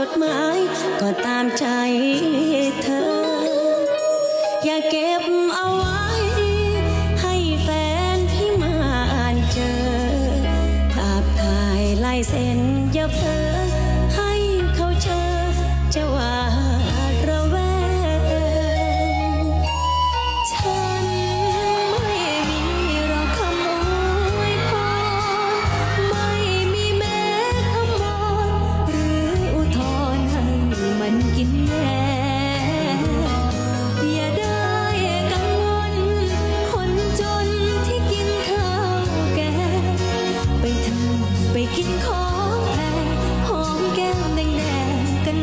จดหมายก็ตามใจเธอ อย่าเก็บ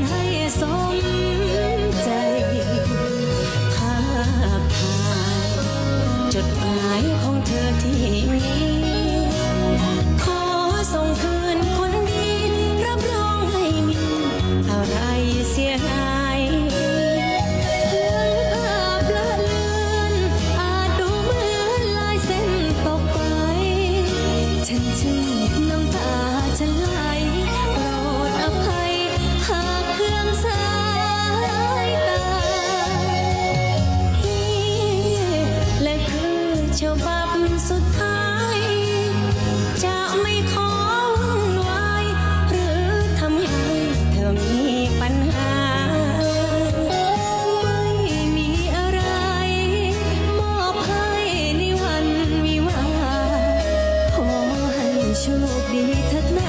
ให้สม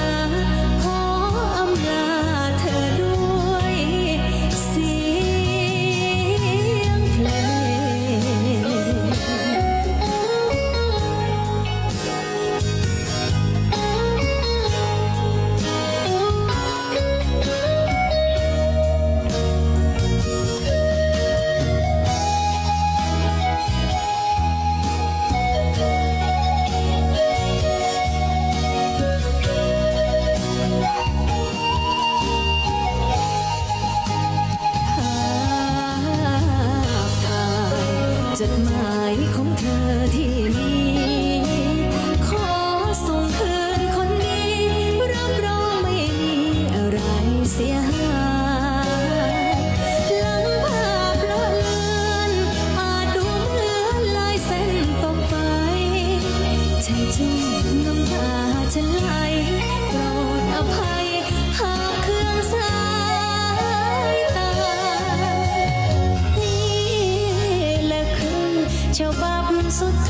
love. จดหมายของเธอที่มี so deep.